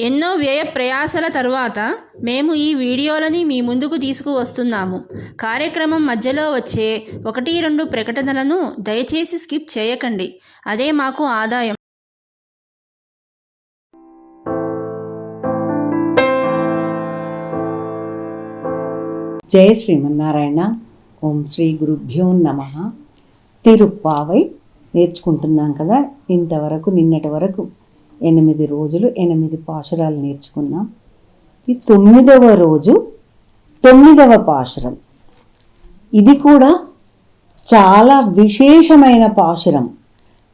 ఎన్నో వ్యయ ప్రయాసల తరువాత మేము ఈ వీడియోలని మీ ముందుకు తీసుకువస్తున్నాము. కార్యక్రమం మధ్యలో వచ్చే ఒకటి రెండు ప్రకటనలను దయచేసి స్కిప్ చేయకండి. అదే మాకు ఆదాయం. జయ శ్రీమన్నారాయణ. ఓం శ్రీ గురుభ్యో నమ. తిరుప్పావై నేర్చుకుంటున్నాం కదా ఇంతవరకు నిన్నటి వరకు. ఎనిమిది రోజులు ఎనిమిది పాశురాలు నేర్చుకున్నాం. ఈ తొమ్మిదవ రోజు తొమ్మిదవ పాశురం. ఇది కూడా చాలా విశేషమైన పాశురం.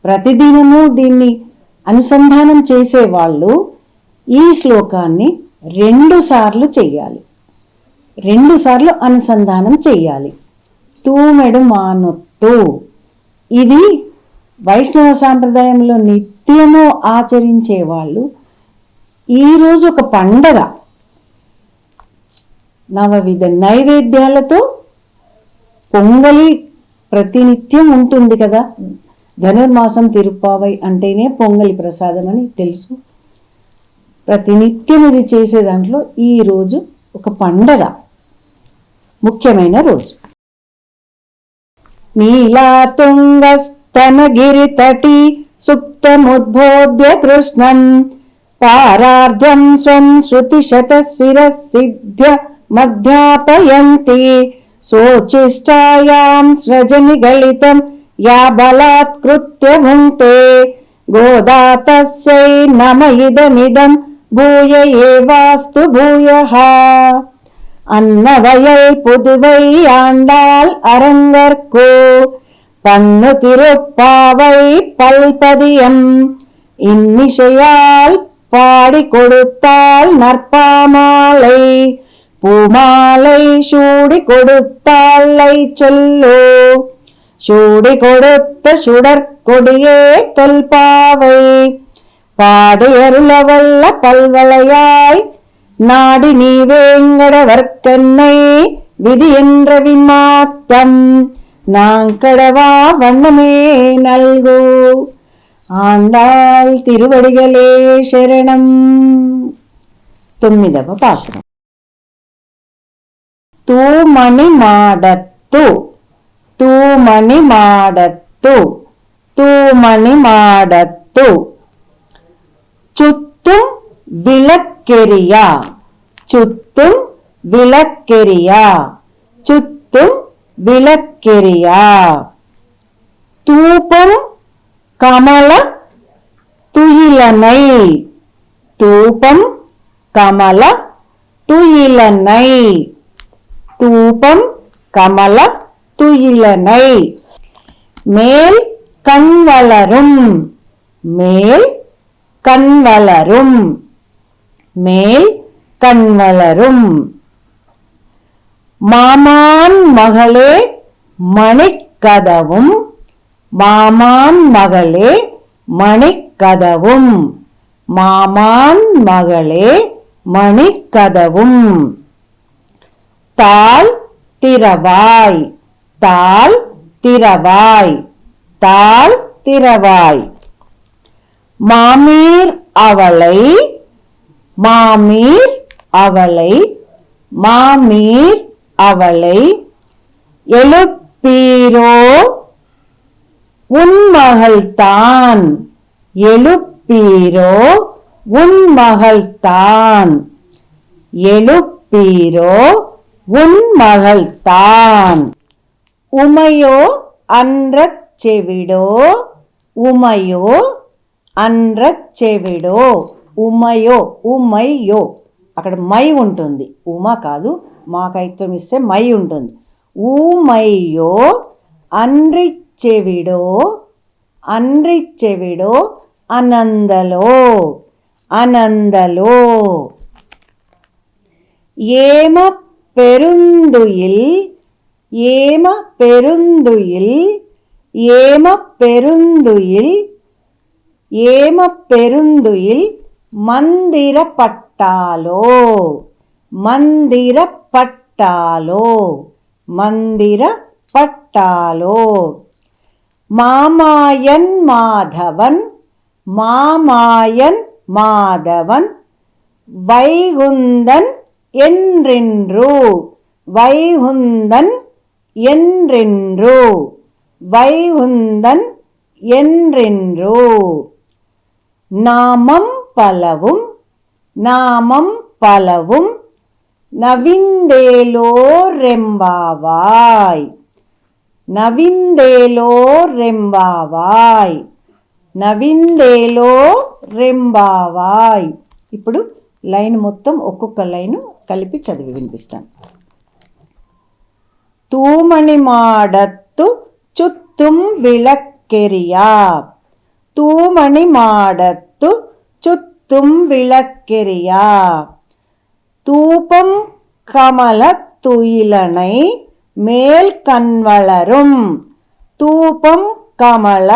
ప్రతిదినము దీన్ని అనుసంధానం చేసేవాళ్ళు ఈ శ్లోకాన్ని రెండుసార్లు చెయ్యాలి. రెండుసార్లు అనుసంధానం చెయ్యాలి. తూమెడు మానొత్తు. ఇది వైష్ణవ సాంప్రదాయంలో నిత్యము ఆచరించే వాళ్ళు ఈరోజు ఒక పండగ. నవవిధ నైవేద్యాలతో పొంగలి ప్రతినిత్యం ఉంటుంది కదా. ధనుర్మాసం తిరుప్పావై అంటేనే పొంగలి ప్రసాదం అని తెలుసు. ప్రతినిత్యం ఇది చేసే దాంట్లో ఈ రోజు ఒక పండగ. ముఖ్యమైన రోజు. सुप्तमुद्बोध्य कृष्णन् पारार्ध्यं स्वं श्रुतिशतः सिरः मध्यापयन्ति सोचिष्टायां स्रजनिगलितं या बलात्कृत्य भुङ्क्ते गोदातस्यै नम इदमिदं भूय एवास्तु भूयः अन्नवयै पुदुवै याण्डाल् अरङ्गर्को பண்ணு திருப்பாவை பல்பதியம் இன்னிசையால் பாடி கொடுத்தால் நற்பாமாலை. பூமாலை சூடி கொடுத்தாலை சொல்லோ. சூடி கொடுத்த சுடற்கொடியே தொல்பாவை. பாடியருளவல்ல பல்வளையாய். நாடி நீ வேங்கட வர்க்கன்னை விதி என்ற விமாத்தம். நாங்கடவா வண்ணமே நல்கு ఆండాల్ తిరువడిగలే శరణం తొమ్మిదవ పాఠం తూమణి మాడత్తు తూమణి మాడత్తు తూమణి మాడత్తు చుత్తు విలక్కెరియా చుత్తు విలక్కెరియా చుత్తు விளக்கெரியா? தூபம் கமல துயிலனை. தூபம் கமல துயிலனை. தூபம் கமல துயிலனை. மேல் கண் வளரும். மேல் கண் வளரும். மேல் கண் வளரும். மாமான் மகளே மணிக்கதவும் மாமான் மகளே மணிக்கதவும் மாமான் மகளே மணிக்கதவும். தாள் திரவாய் தாள் திரவாய் தாள் திரவாய் மாமீர் அவளை மாமீர் அவளை மாமீர் அவளை எழுப்பீரோ உன் மகள்தான் எழுப்பீரோ உன் மகள்தான் எழுப்பீரோ உன் மகள்தான் உமையோ அன்றச் செவிடோ உமையோ అన్రచెవిడో ఉమయో ఉమయ్యో అక్కడ మై ఉంటుంది ఉమ కాదు మాకైత్వం ఇస్తే మై ఉంటుంది ఊమయ్యో అన్రిచెవిడో అన్రిచెవిడో అనందలో అనందలో ఏమ పెరుందుయిల్ ఏమ పెరుందుయిల్ ఏమ పెరుందుయిల్ ఏమ పెరుందుయిల్ మందిర పట్టాలో மந்திரப்பட்டாலோ. மந்திரப்பட்டாலோ. மாமாயன் மாதவன் மாமாயன் மாதவன் வைகுந்தன் என்றின்றோ. வைகுந்தன் என்றின்றோ. வைகுந்தன் என்றின்றோ. நாமம் பலவும் நாமம் பலவும் నవిందేలో రెంబావాయ్ నవిందేలో రెంబావాయ్ నవిందేలో రెంబావాయ్ ఇప్పుడు లైన్ మొత్తం ఒక్కొక్క లైను కలిపి చదివి వినిపిస్తాను. తూమణి మాడత్తు చుత్తుం വിളക്കെറിയ తూమణి మాడత్తు చుత్తుం വിളക്കെറിയ தூபம் கமல துயிலனை மேல் கண்வளரும். தூபம் கமல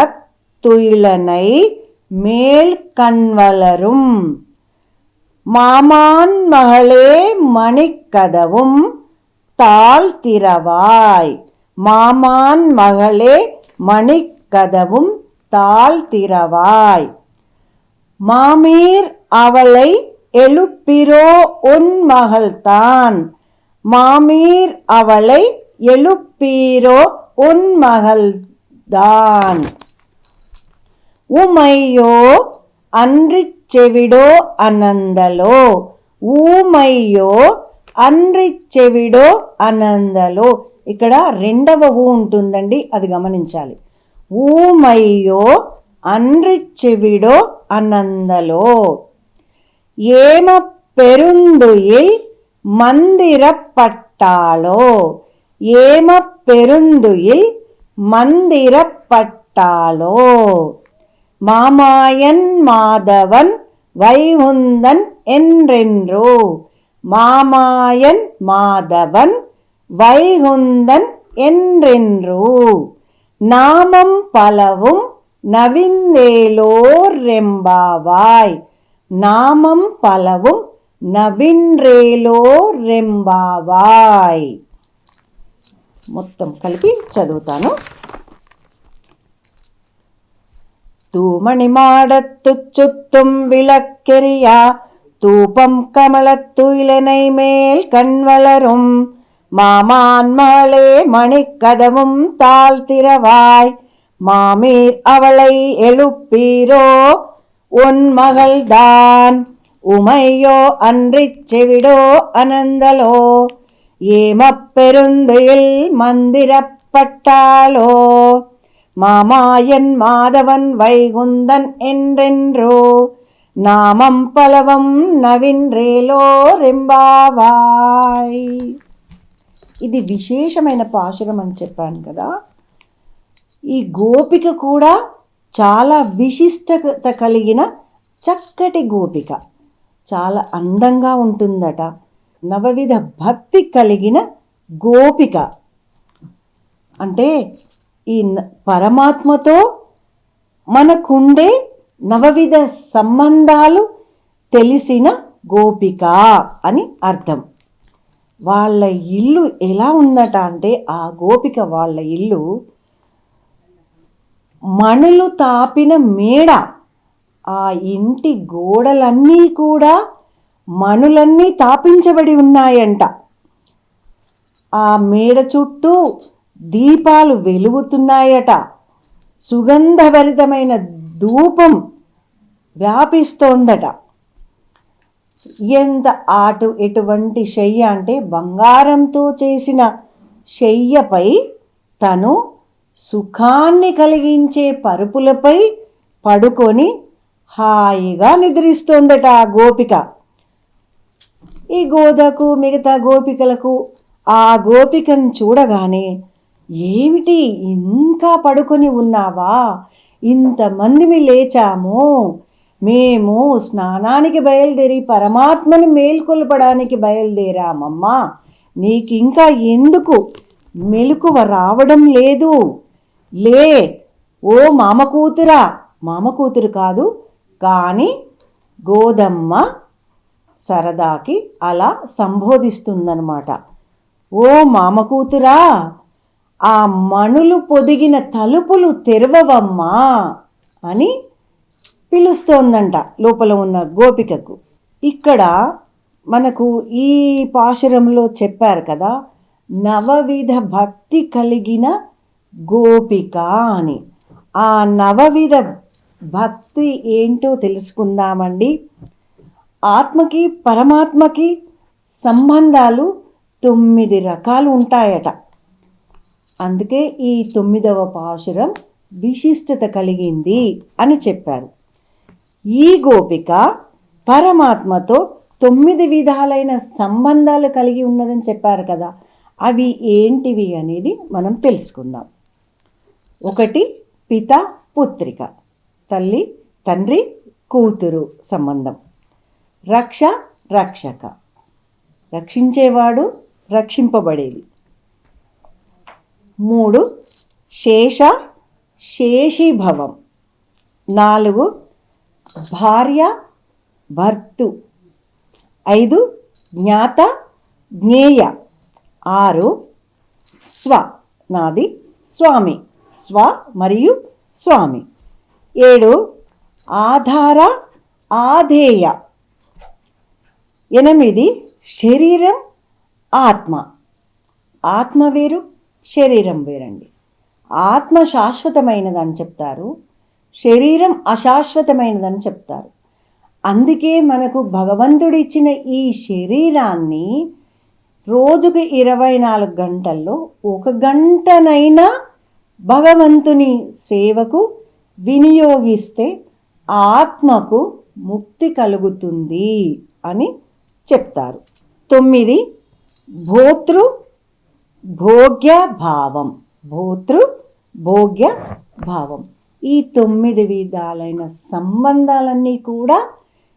துயிலனை மேல் கண்வளரும். மாமான் மகளே மணிக்கதவும் தாழ்த்திரவாய் மாமான் மகளே மணிக்கதவும் தாழ்த்திரவாய் மாமீர் அவளை எழுப்பிரோ உன் மகள்தான் மாமீர் அவளை எழுப்பீரோ உன் மகள்தான் ఉమయ్యో అన్రిచ్ చెవిడో అనందలో ఊమయ్యో అన్రిచ్ చెవిడో అనందలో ఇక్కడ రెండవ ఊ ఉంటుందండి అది గమనించాలి ఊమయ్యో అన్రిచ్ చెవిడో అనందలో ஏம பெருந்துயில் மந்திரப்பட்டாளோ? ஏம பெருந்துயில் மந்திரப்பட்டாளோ? மாமாயன் மாதவன் வைகுந்தன் என்றென்றோ? மாமாயன் மாதவன் வைகுந்தன் என்றென்றோ? நாமம் பலவும் நவிந்தேலோர் ரெம்பாவாய் நாமம் பலவும் నవిండ్రేలో రెంబావాయ్ మొత్తం కలిపి చదువుతాను தூமணிமாடத்து சுத்தும் விளக்கெரியா தூபம் கமலத்துயிலனை மேல் கண்வளரும் மாமான்மாளே மணிக்கதவும் தாழ்த்திரவாய் மாமீர் அவளை எழுப்பீரோ உன் மகள்தான் உமையோ அன்றிச் செவிடோ அனந்தலோ ஏமப் பெருந்துயில் மந்திரப்பட்டாளோ மாமாயன் மாதவன் வைகுந்தன் என்றென்றோ నామం పలవం నవిన్రేలో రెంబావాయ్ ఇది విశేషమైన పాశురం అని చెప్పాను కదా ఈ గోపిక కూడా చాలా విశిష్టత కలిగిన చక్కటి గోపిక. చాలా అందంగా ఉంటుందట. నవవిధ భక్తి కలిగిన గోపిక. అంటే ఈ పరమాత్మతో మనకుండే నవవిధ సంబంధాలు తెలిసిన గోపిక అని అర్థం. వాళ్ళ ఇల్లు ఎలా ఉందట అంటే ఆ గోపిక వాళ్ళ ఇల్లు మణులు తాపిన మేడ ఆ ఇంటి గోడలన్నీ కూడా మణులన్నీ తాపించబడి ఉన్నాయంట. ఆ మేడ చుట్టూ దీపాలు వెలుగుతున్నాయట. సుగంధభరితమైన ధూపం వ్యాపిస్తోందట. ఎంత ఆటు ఎటువంటి శయ్య అంటే బంగారంతో చేసిన శయ్యపై తను సుఖాన్ని కలిగించే పరుపులపై పడుకొని హాయిగా నిద్రిస్తోందట ఆ గోపిక. ఈ గోదకు మిగతా గోపికలకు ఆ గోపికను చూడగానే ఏమిటి ఇంకా పడుకొని ఉన్నావా? ఇంతమందిమి లేచాము. మేము స్నానానికి బయలుదేరి పరమాత్మను మేల్కొల్పడానికి బయలుదేరామమ్మా. నీకింకా ఎందుకు మెలకువ రావడం లేదు? లే ఓ మామ కూతురా మామ కూతురు కాదు కానీ గోదమ్మ సరదాకి అలా సంబోధిస్తుందన్నమాట. ఓ మామ కూతురా ఆ మణులు పొదిగిన తలుపులు తెరవవమ్మా అని పిలుస్తోందంట లోపల ఉన్న గోపికకు. ఇక్కడ మనకు ఈ పాశురంలో చెప్పారు కదా నవవిధ భక్తి కలిగిన గోపిక అని. ఆ నవవిధ భక్తి ఏంటో తెలుసుకుందామండి. ఆత్మకి పరమాత్మకి సంబంధాలు తొమ్మిది రకాలు ఉంటాయట. అందుకే ఈ తొమ్మిదవ పాశురం విశిష్టత కలిగింది అని చెప్పారు. ఈ గోపిక పరమాత్మతో తొమ్మిది విధాలైన సంబంధాలు కలిగి ఉన్నదని చెప్పారు కదా. అవి ఏంటివి అనేది మనం తెలుసుకుందాం. ఒకటి పిత పుత్రిక తల్లి తండ్రి కూతురు సంబంధం. రక్ష రక్షక. రక్షించేవాడు రక్షింపబడేది. మూడు శేష శేషీభవం. నాలుగు భార్య భర్తు. ఐదు జ్ఞాత జ్ఞేయ. ఆరు స్వ. నాది స్వామి. స్వ మరియు స్వామి. ఏడు ఆధార ఆధేయ. ఎనిమిది శరీరం ఆత్మ. ఆత్మ వేరు శరీరం వేరండి. ఆత్మ శాశ్వతమైనదని చెప్తారు శరీరం అశాశ్వతమైనదని చెప్తారు. అందుకే మనకు భగవంతుడిచ్చిన ఈ శరీరాన్ని రోజుకు ఇరవై నాలుగు గంటల్లో ఒక గంటనైనా భగవంతుని సేవకు వినియోగిస్తే ఆత్మకు ముక్తి కలుగుతుంది అని చెప్తారు. తొమ్మిది భోతృ భోగ్య భావం భోతృ భోగ్య భావం ఈ తొమ్మిది విధాలైన సంబంధాలన్నీ కూడా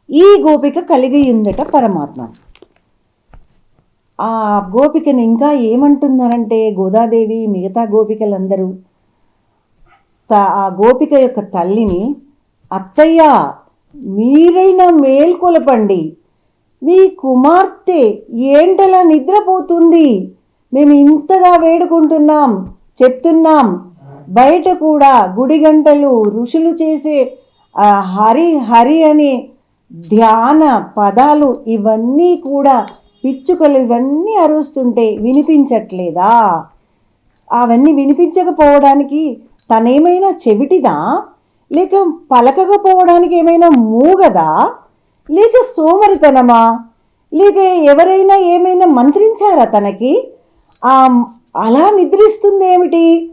ఈ గోపిక కలిగి ఉందట పరమాత్మ. ఆ గోపికను ఇంకా ఏమంటున్నారంటే గోదాదేవి మిగతా గోపికలందరూ ఆ గోపిక యొక్క తల్లిని అత్తయ్య మీరైనా మేల్కొలపండి. మీ కుమార్తె ఏంటలా నిద్రపోతుంది? మేము ఇంతగా వేడుకుంటున్నాం చెప్తున్నాం. బయట కూడా గుడి గంటలు ఋషులు చేసే హరి హరి అనే ధ్యాన పదాలు ఇవన్నీ కూడా పిచ్చుకలు ఇవన్నీ అరుస్తుంటే వినిపించట్లేదా? అవన్నీ వినిపించకపోవడానికి తనేమైనా చెవిటిదా? లేక పలకకపోవడానికి ఏమైనా మూగదా? లేక సోమరితనమా? లేక ఎవరైనా ఏమైనా మంత్రించారా తనకి? ఆ అలా నిద్రిస్తుందేమిటి?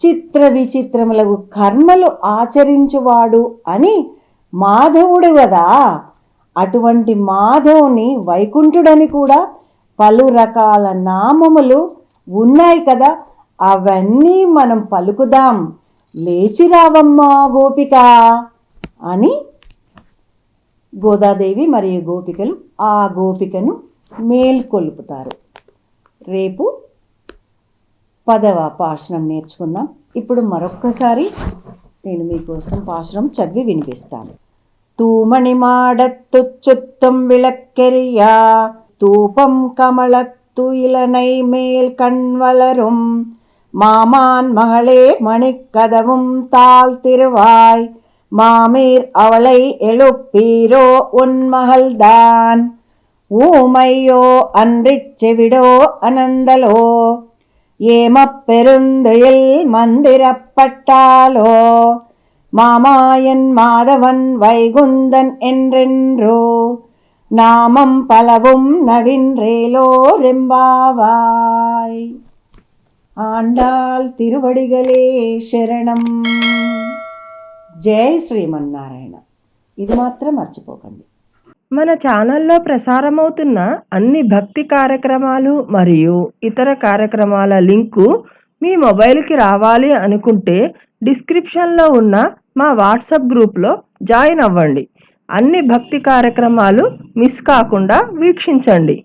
చిత్ర విచిత్రములకు కర్మలు ఆచరించువాడు అని మాధవుడు కదా అటువంటి మాధవుని వైకుంఠుడని కూడా పలు రకాల నామములు ఉన్నాయి కదా. అవన్నీ మనం పలుకుదాం. లేచిరావమ్మా గోపిక అని గోదాదేవి మరియు గోపికలు ఆ గోపికను మేల్కొల్పుతారు. రేపు పదవ పాషణం నేర్చుకుందాం. ఇప్పుడు మరొక్కసారి నేను మీకోసం పాషణం చదివి వినిపిస్తాను. తూమణి మాడత్తు చుత్తం విలక్కెరియా తూపం కమలత్తు ఇలనై మేల్ కణ్వలరుం மாமான் மகளே மணிக்கதவும் தாழ் திருவாய் மாமீர் அவளை எழுப்பீரோ உன் மகள்தான். ஊமையோ அன்றிச் செவிடோ அனந்தலோ ஏமப்பெருந்துயில் மந்திரப்பட்டாலோ. மாமாயன் மாதவன் வைகுந்தன் என்றென்றோ நாமம் பலவும் நவின்றேலோ ரெம்பாவாய். ఆండాల్ తిరువడిగలే శరణం. జై శ్రీమన్నారాయణ. ఇది మాత్రం మర్చిపోకండి. మన ఛానల్లో ప్రసారమవుతున్న అన్ని భక్తి కార్యక్రమాలు మరియు ఇతర కార్యక్రమాల లింకు మీ మొబైల్కి రావాలి అనుకుంటే డిస్క్రిప్షన్లో ఉన్న మా వాట్సాప్ గ్రూప్లో జాయిన్ అవ్వండి. అన్ని భక్తి కార్యక్రమాలు మిస్ కాకుండా వీక్షించండి.